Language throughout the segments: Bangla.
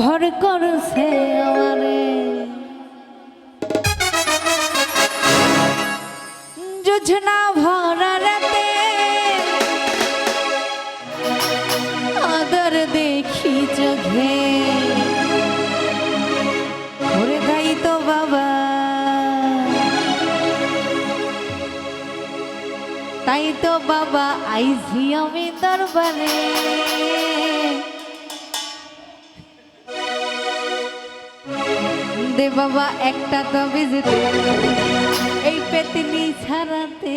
ভর করছে আমারে। যোজনা ভরা রাতে আদর দেখি চোখে। গাই তো বাবা। তাই তো বাবা, আইছি আমি দরবারে। দে বাবা একটা তবে যেতে এই পেতিনি ছাড়াতে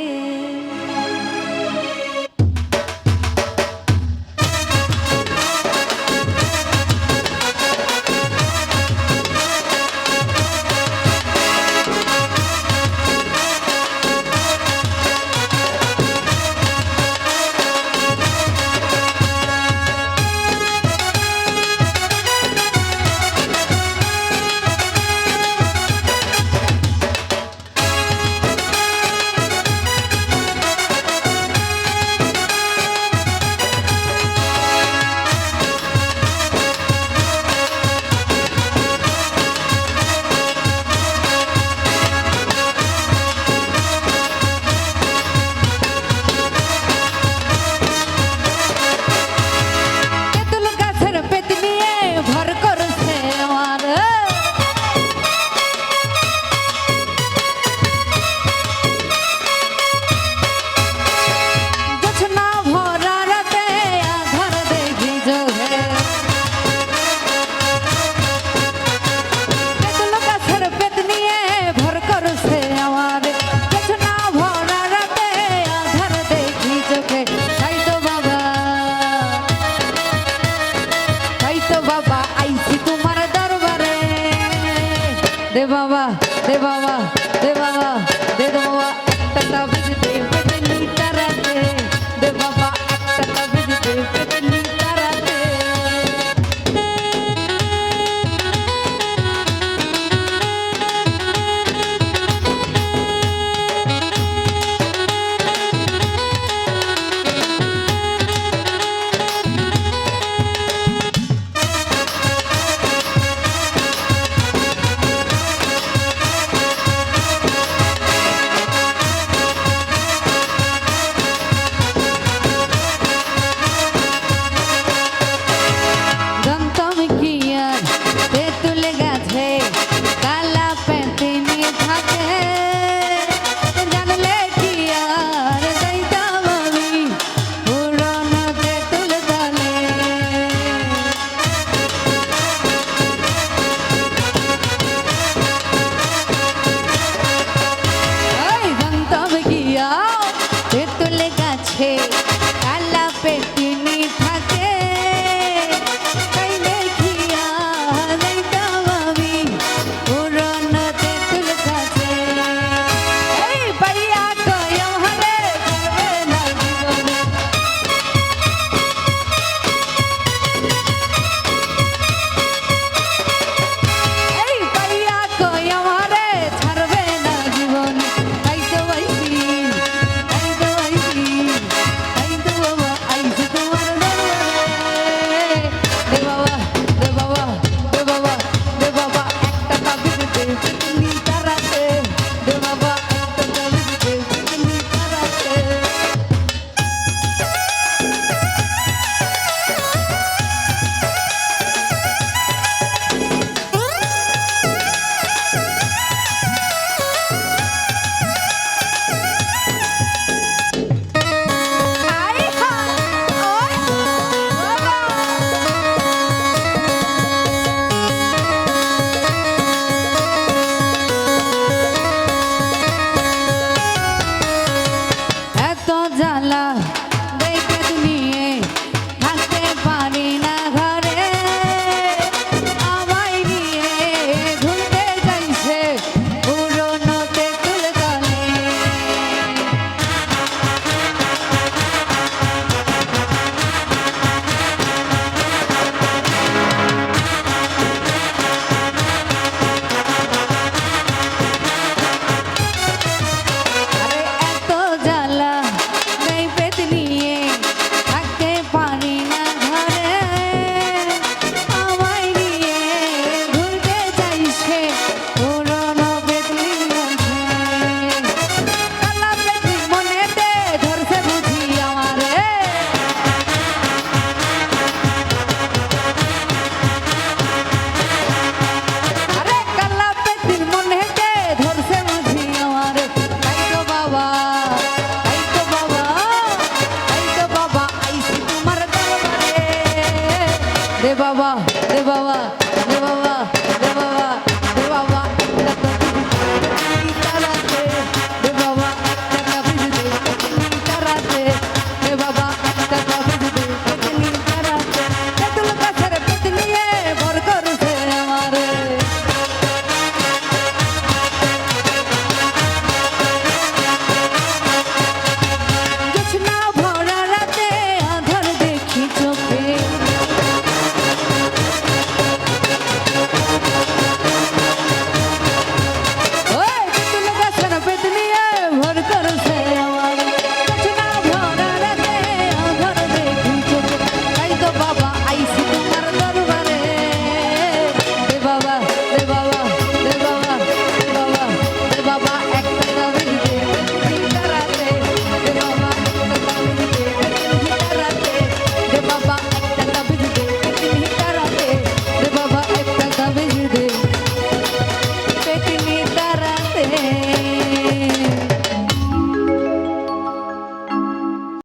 বাবা